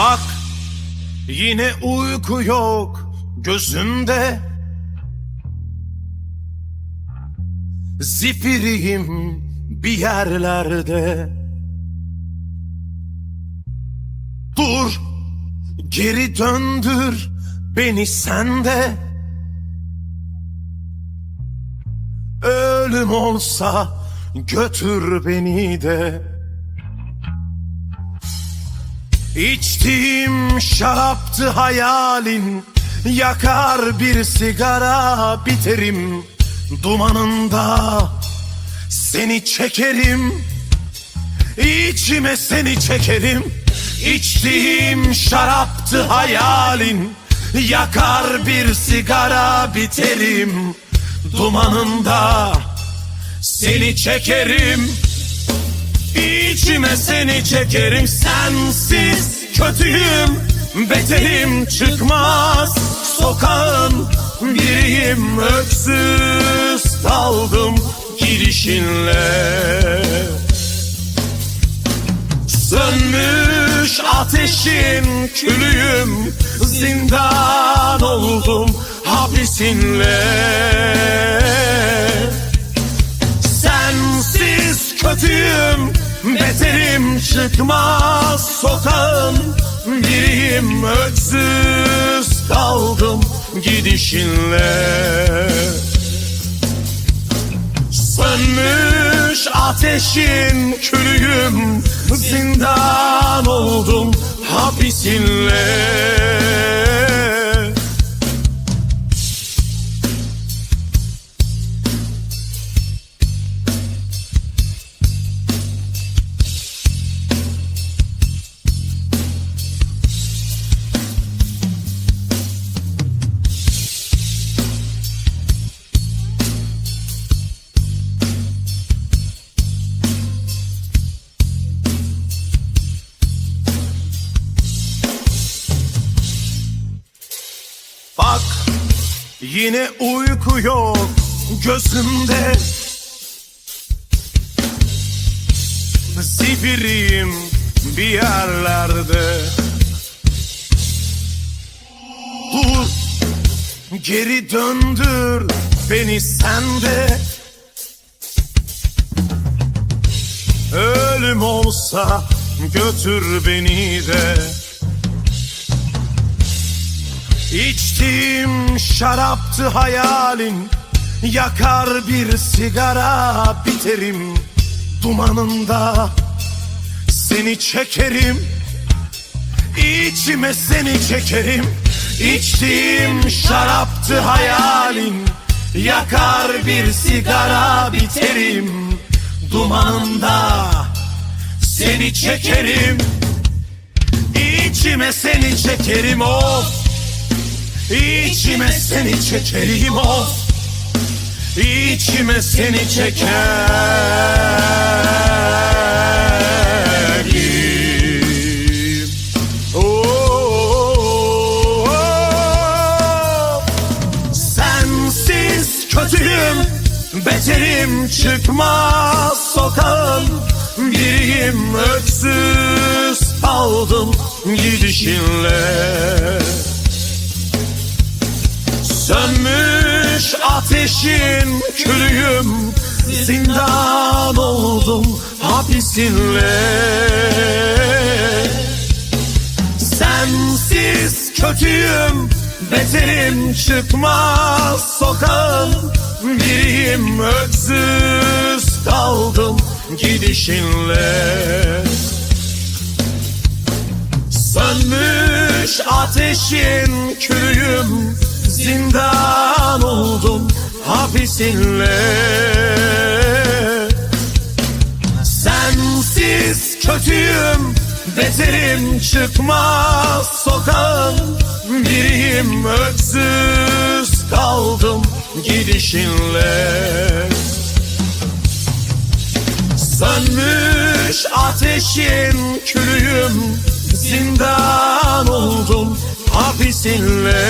Bak yine uyku yok gözümde. Zifiriyim bir yerlerde. Dur geri döndür beni sende Ölüm olsa götür beni de İçtiğim şaraptı hayalin Yakar bir sigara biterim. Dumanında seni çekerim İçime seni çekerim. İçtiğim şaraptı hayalin Yakar bir sigara biterim. Dumanında seni çekerim İçime seni çekerim sensiz kötüyüm beterim çıkmaz. Sokağın biriyim öksüz kaldım girişinle. Sönmüş ateşin külüyüm zindan oldum hapisinle. Sensiz kötüyüm, beterim çıkmaz sokağın biriyim öksüz kaldım gidişinle. Sönmüş ateşin külüyüm zindan oldum hapisinle yine uyku yok gözümde. Zifiriyim bir yerlerde. Dur geri döndür beni sende Ölüm olsa götür beni de İçtiğim şaraptı hayalin Yakar bir sigara biterim. Dumanında seni çekerim İçime seni çekerim. İçtiğim şaraptı hayalin Yakar bir sigara biterim. Dumanında seni çekerim İçime seni çekerim. Of İçime seni çekerim of. İçime seni çekerim Oo, Sensiz kötüyüm Beterim çıkmaz sokağın. Biriyim öksüz kaldım gidişinle Sönmüş ateşin külüyüm. Zindan oldum hapisinle. Sensiz kötüyüm Beterim çıkmaz sokağın Biriyim. Öksüz kaldım gidişinle. Sönmüş ateşin külüyüm Zindan oldum hapisinle. Sensiz kötüyüm Beterim çıkmaz sokağın. Biriyim öksüz kaldım gidişinle. Sönmüş ateşin külüyüm Zindan oldum hapisinle